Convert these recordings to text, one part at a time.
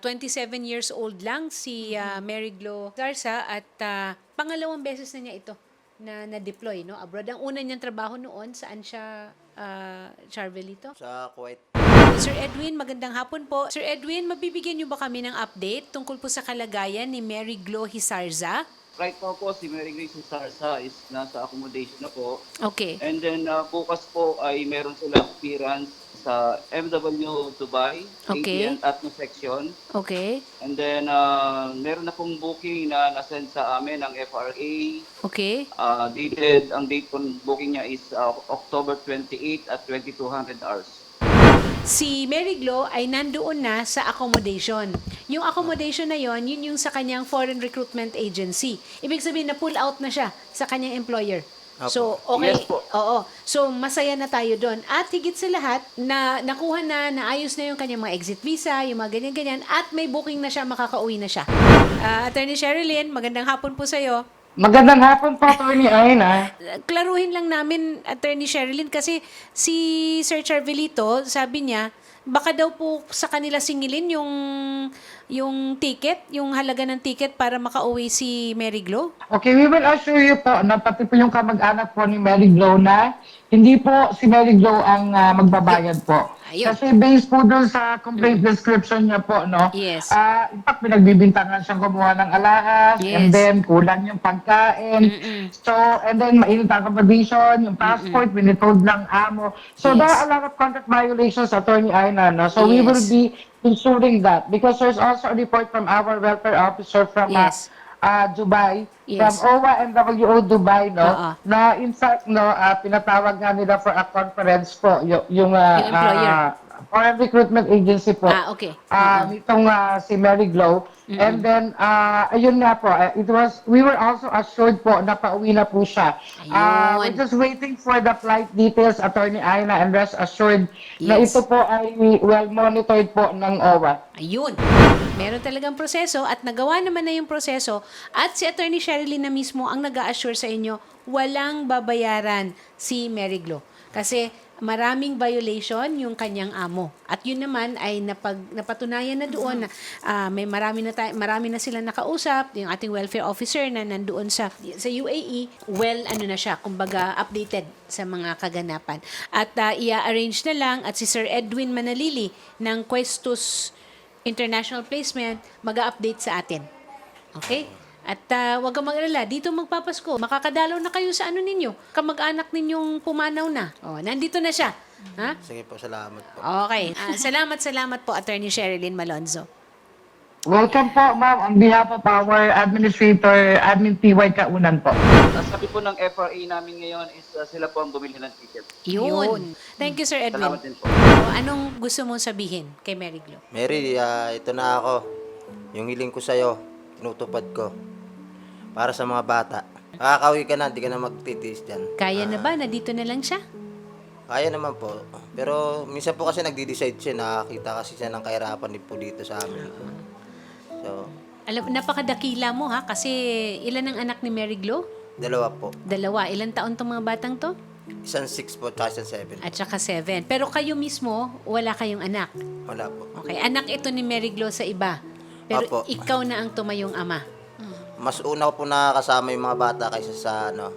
27 years old lang si ah, Mary Glo Garza at ah, pangalawang beses na niya ito na na-deploy no abroad. Ang una niyang trabaho noon saan siya uh, Charvelito? Sa Kuwait. Sir Edwin, magandang hapon po. Sir Edwin, mabibigyan niyo ba kami ng update tungkol po sa kalagayan ni Mary Glo Hisarza? Right now po, si Mary Grace Sarsa is nasa accommodation na po. Okay. And then uh, bukas po ay meron sila appearance sa MW Dubai, Okay. ATN Atmo section. Okay. And then uh, meron na pong booking na nasend sa amin ng FRA. Okay. Uh, dated, ang date po ng booking niya is uh, October 28 at 2200 hours. Si Mary Glo ay nandoon na sa accommodation. Yung accommodation na yon, yun yung sa kanyang foreign recruitment agency. Ibig sabihin na pull out na siya sa kanyang employer. Apo. So, okay. Yes po. Oo. So, masaya na tayo doon. At higit sa lahat, na nakuha na, naayos na yung kanyang mga exit visa, yung mga ganyan-ganyan, at may booking na siya, makakauwi na siya. Ah, Attorney Sherilyn, magandang hapon po sa'yo. Magandang hapon po, Attorney Aina. klaruhin lang namin, Attorney Sherilyn, kasi si Sir Charvelito, sabi niya, baka daw po sa kanila singilin yung yung ticket, yung halaga ng ticket para makauwi si Mary Glo. Okay, we will assure you po na pati po yung kamag-anak po ni Mary Glow na hindi po si Mary Glow ang ah, magbabayad po. Ayun. Kasi based po doon sa complaint description niya po, no? Yes. Ah, in fact, pinagbibintangan siyang kumuha ng alahas, Yes. and then kulang yung pagkain. So, and then mainit ang accommodation, yung passport, pinitold ng amo. So, Yes. there are a lot of contract violations, Attorney Aina, no? So, we will be ensuring that because there's also a report from our welfare officer from uh, Yes. uh, Dubai, Yes. from OWA and WO Dubai, no? Oo. Na in fact, no, uh, pinatawag nga nila for a conference po, yung, yung, uh, Yung employer. uh, foreign recruitment agency po. Ah, okay. Ah, nitong ah, si Mary Glow. And then, ah, ayun nga po, eh, it was, we were also assured po na pauwi na po siya. Ah, Ayun. we're just waiting for the flight details, Attorney Aina, and rest assured na Yes. ito po ay well monitored po ng OWA. Ayun. Meron talagang proseso at nagawa naman na yung proseso at si Attorney Sherilyn na mismo ang nag assure sa inyo walang babayaran si Mary Glo. Kasi maraming violation yung kanyang amo. At yun naman ay napag, napatunayan na doon na ah, may marami na, tay- marami na sila nakausap, yung ating welfare officer na nandoon sa, sa UAE, well, ano na siya, kumbaga updated sa mga kaganapan. At ah, i-arrange na lang at si Sir Edwin Manalili ng Questus International Placement mag-update sa atin. Okay? At ah, huwag kang mag-alala, dito magpapasko. Makakadalaw na kayo sa ano ninyo. Kamag-anak ninyong pumanaw na. Oh, nandito na siya. Ha? Sige po, salamat po. Okay. Ah, salamat, salamat po, Attorney Sherilyn Malonzo. Welcome po, ma'am, on behalf of our administrator, Admin PY Kaunan po. Uh, sabi po ng FRA namin ngayon is uh, sila po ang bumili ng ticket. Yun. Thank you, Sir Edwin. Salamat din po. Oh, anong gusto mong sabihin kay Mary Glo? Mary, ah, ito na ako. Yung hiling ko sa'yo, tinutupad ko. Para sa mga bata. Makakauwi ka na, di ka na magtitiis dyan. Kaya na ba na dito na lang siya? Kaya naman po. Pero minsan po kasi nagdi-decide siya, nakakita kasi siya ng kahirapan din po dito sa amin. So, Alam, napakadakila mo ha kasi ilan ang anak ni Mary Glo? dalawa po. Dalawa. Ilan taon tong mga batang to? Isang 6 po, tsaka isang 7. At saka seven. Pero kayo mismo, wala kayong anak. Wala po. Okay, anak ito ni Mary Glo sa iba. Pero Apo. ikaw na ang tumayong ama. Mas una ko po nakakasama yung mga bata kaysa sa ano,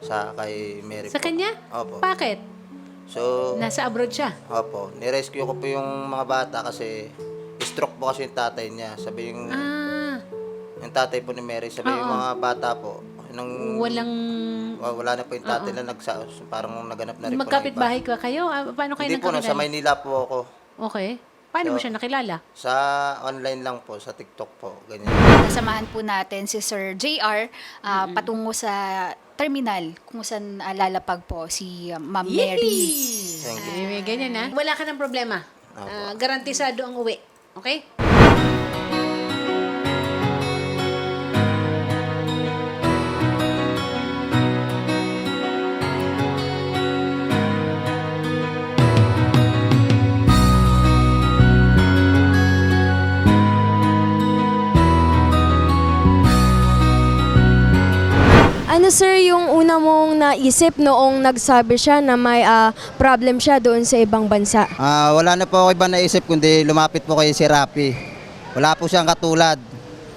sa kay Mary Sa po. kanya? Opo. Bakit? So, Nasa abroad siya. Opo, nirescue ko po yung mga bata kasi stroke po kasi yung tatay niya. Sabi yung, Ah, yung tatay po ni Mary, sabi yung Oo. mga bata po, nung walang... wa- wala na po yung tatay na nagsa, parang naganap na rin po ng Magkapit iba. bahay ka kayo? Ah, paano kayo Hindi po, nasa nagkakilala? Maynila po ako. Okay. Paano mo So- siya nakilala? Sa online lang po, sa TikTok po, ganyan. Kasamahan po natin si Sir JR ah, patungo sa terminal kung saan ah, lalapag po si ah, Ma'am Mary. Thank you. Ay, may ganyan ha. Wala ka ng problema. Ah, garantisado ang uwi. Okay? Ano sir yung una mong naisip noong nagsabi siya na may ah, problem siya doon sa ibang bansa? Ah, wala na po ako iba naisip kundi lumapit po kay si Rapi. Wala po siyang katulad.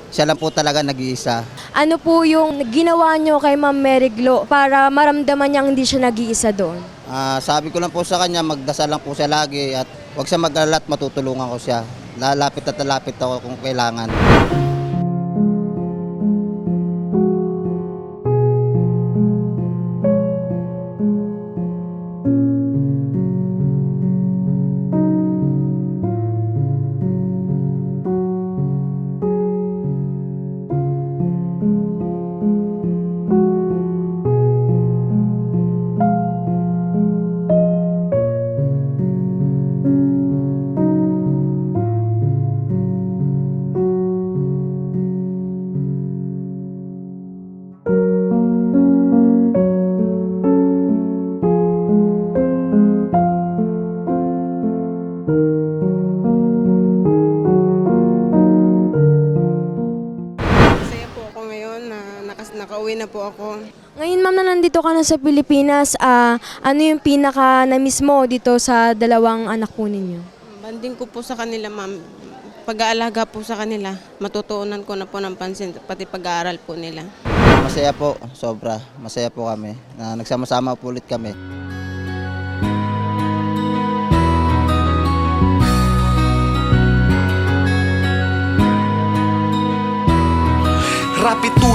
Siya lang po talaga nag-iisa. Ano po yung ginawa nyo kay Ma'am Mary Glo para maramdaman niyang hindi siya nag-iisa doon? Ah, sabi ko lang po sa kanya, magdasal lang po siya lagi at huwag siya mag-alala at matutulungan ko siya. Lalapit at lalapit ako kung kailangan. Nakauwi na po ako. Ngayon ma'am na nandito ka na sa Pilipinas, ah, ano yung pinaka na-miss mo dito sa dalawang anak po ninyo? Banding ko po sa kanila, ma'am. Pag-aalaga po sa kanila, matutuunan ko na po ng pansin, pati pag-aaral po nila. Masaya po, sobra. Masaya po kami na nagsama-sama po ulit kami. Rapi tulpo,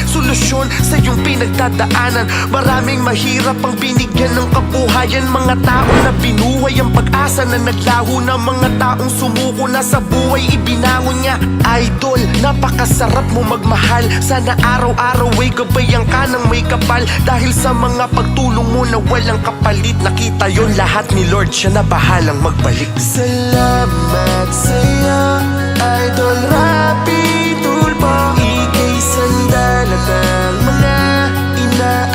solusyon sa iyong pinagdadaanan. Maraming mahirap ang binigyan ng kabuhayan. Mga tao na binuhay ang pag-asa na naglaho na Mga taong sumuko na sa buhay ibinangon niya Idol, napakasarap mo magmahal. Sana araw-araw ay gabayan ka ng may kapal. Dahil sa mga pagtulong mo na walang kapalit Nakita yon lahat ni Lord, siya na bahalang magbalik. Salamat sa'yo, Idol Rapi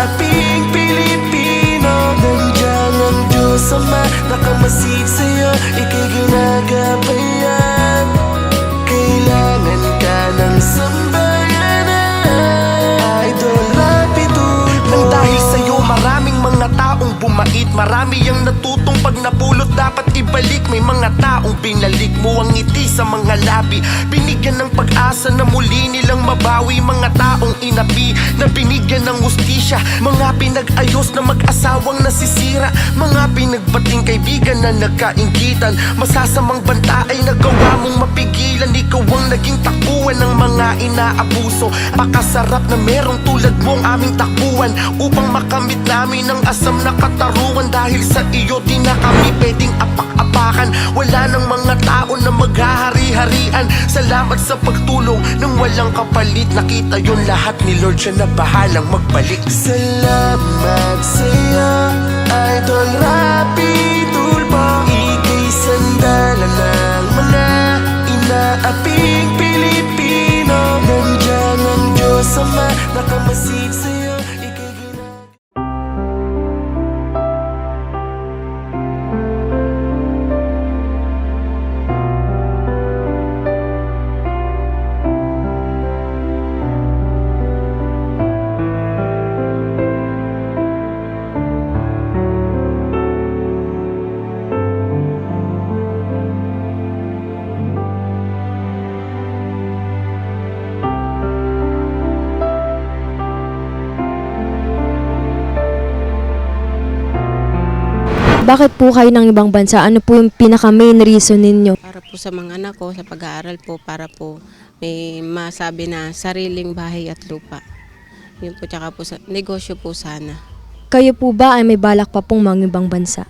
inaaping Pilipino Nandiyan ang Diyos Ama. Nakamasid sa'yo, ika'y ginagabayan Kailangan ka ng sambayanan. Idol Rapi Tulpo Nang dahil sa'yo maraming mga taong bumait Marami ang natutong pag napulot dapat ibalik. May mga taong binalik mo ang ngiti sa mga labi. Binigyan ng pag-asa na muli nilang mabawi. Mga taong inapi na binigyan ng ustisya. Mga pinag-ayos na mag-asawang nasisira. Mga pinagbating kaibigan na nagkaingitan Masasamang banta ay nagawa mong mapigilan. Ikaw ang naging takbuhan ng mga inaabuso. Pakasarap na merong tulad mong aming takbuhan Upang makamit namin ang asam na katarungan Dahil sa iyo di na kami pwedeng apak-apakan. Wala nang mga tao na maghahari-harian. Salamat sa pagtulong ng walang kapalit. Nakita yon lahat ni Lord siya na bahalang magbalik. Salamat sa iyo, Idol Rapi Tulpo. Ika'y sandala ng mga inaaping Bakit po kayo ng ibang bansa? Ano po yung pinaka main reason ninyo? Para po sa mga anak ko, sa pag-aaral po, para po may masabi na sariling bahay at lupa. Yun po, tsaka po sa negosyo po sana. Kayo po ba ay may balak pa pong mga ibang bansa?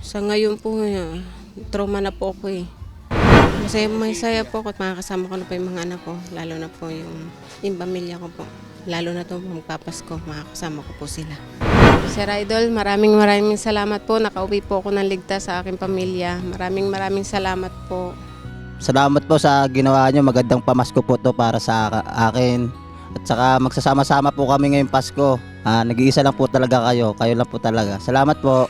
Sa ngayon po, uh, trauma na po ako eh. Masaya, masaya po ako at makakasama ko na po yung mga anak ko. Lalo na po yung, yung pamilya ko po. Lalo na to magpapasko, makakasama ko po sila. Sir Idol, maraming maraming salamat po. Nakauwi po ako ng ligtas sa aking pamilya. Maraming maraming salamat po. Salamat po sa ginawa nyo. Magandang pamasko po to para sa ak- akin At saka magsasama-sama po kami ngayong Pasko. Ah, nag-iisa lang po talaga kayo. Kayo lang po talaga. Salamat po.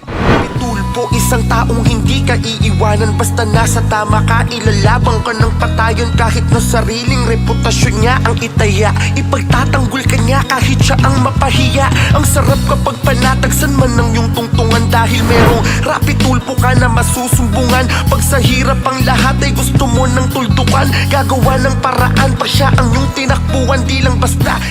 Tulpo, isang taong hindi ka iiwanan. Basta nasa tama ka, ilalabang ka ng patayon. Kahit na sariling reputasyon niya ang itaya Ipagtatanggol ka niya kahit siya ang mapahiya. Ang sarap kapag panatagsan man ng iyong tungtungan Dahil merong rapi tulpo ka na masusumbungan. Pag sa hirap ang lahat ay gusto mo ng tuldukan Gagawa ng paraan pa siya ang iyong tinakbuhan. Di lang basta